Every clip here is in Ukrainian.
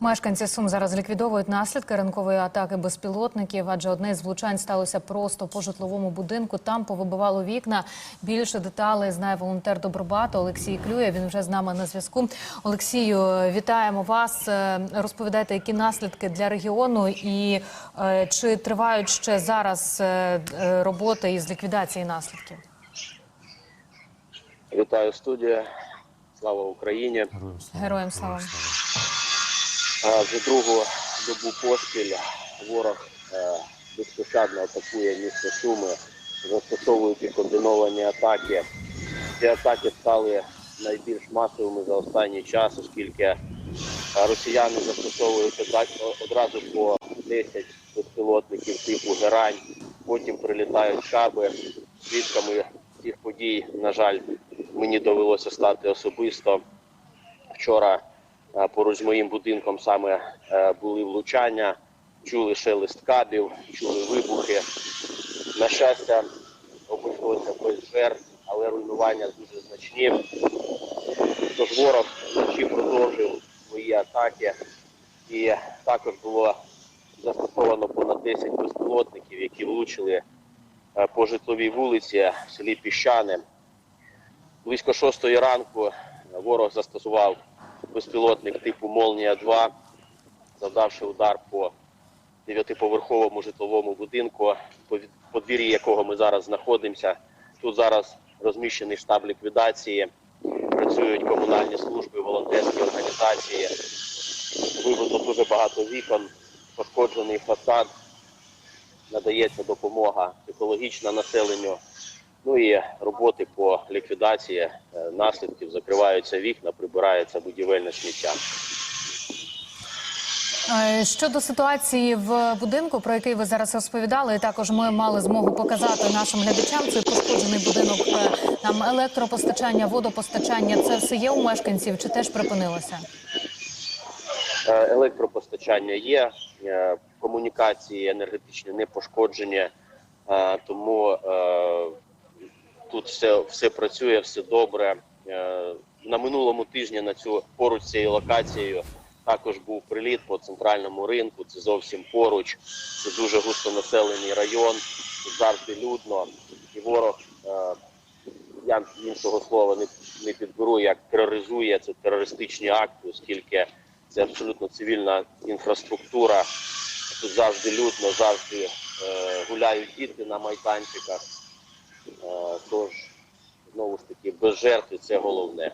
Мешканці Сум зараз ліквідовують наслідки ранкової атаки безпілотників, адже одне з влучань сталося просто по житловому будинку. Там повибивало вікна. Більше деталей знає волонтер Добробату Олексій Клює. Він вже з нами на зв'язку. Олексію, вітаємо вас. Е, Розповідайте, які наслідки для регіону, і е, чи тривають ще зараз е, роботи із ліквідації наслідків? Вітаю студія. Слава Україні. Героям слава. А, Вже другу добу поспіль ворог е, безпощадно атакує місто Суми, застосовуючи комбіновані атаки. Ці атаки стали найбільш масовими за останній час, оскільки е, росіяни застосовують одра- одразу по 10 безпілотників типу герань, потім прилітають шаби. Свідками цих подій, на жаль, мені довелося стати особисто. Вчора е, поруч з моїм будинком саме е, були влучання, чули шелест кабів, чули вибухи. На щастя, обійшлося без жертв, але руйнування дуже значні. Тож ворог вночі продовжив свої атаки, і також було застосовано понад 10 безпілотників, які влучили е, по житловій вулиці в селі Піщане. Близько шостої ранку ворог застосував безпілотник типу Молнія-2, завдавши удар по дев'ятиповерховому житловому будинку, по подвір'ї якого ми зараз знаходимося. Тут зараз розміщений штаб ліквідації, працюють комунальні служби, волонтерські організації. Вибито дуже багато вікон, пошкоджений фасад, надається допомога екологічна населенню. Ну і роботи по ліквідації е, наслідків закриваються вікна, прибирається будівельне сміття. Е, Щодо ситуації в будинку, про який ви зараз розповідали, і також ми мали змогу показати нашим глядачам. Це пошкоджений будинок, е, там електропостачання, водопостачання. Це все є у мешканців чи теж припинилося? Е, Електропостачання є, комунікації енергетичні не пошкоджені, тому тут все, все працює, все добре. На минулому тижні на цю поруч цією локацією також був приліт по центральному ринку. Це зовсім поруч. Це дуже густонаселений район. Завжди людно. І ворог, е, я іншого слова не, не підберу, як тероризує це терористичні акти, оскільки це абсолютно цивільна інфраструктура. Тут завжди людно, завжди е, гуляють діти на майданчиках. Е, тож, знову ж таки, без жертв це головне.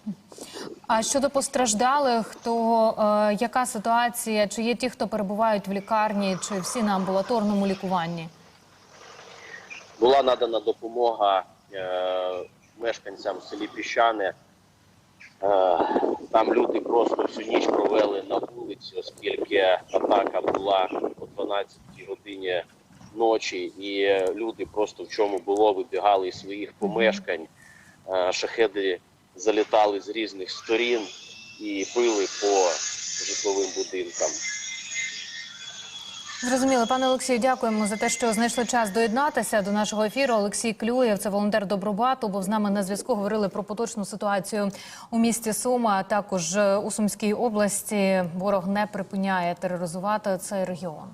А щодо постраждалих, то е, яка ситуація? Чи є ті, хто перебувають в лікарні, чи всі на амбулаторному лікуванні? Була надана допомога е, мешканцям в селі Піщане. Е, там люди просто всю ніч провели на вулиці, оскільки атака була о 12 годині ночі, і люди просто в чому було, вибігали із своїх помешкань. Е, шахеди залітали з різних сторін і били по житловим будинкам. Зрозуміло, пане Олексію, дякуємо за те, що знайшли час доєднатися до нашого ефіру. Олексій Клюєв, це волонтер Добробату, був з нами на зв'язку. Говорили про поточну ситуацію у місті Сума, а також е, у Сумській області. Ворог не припиняє тероризувати цей регіон.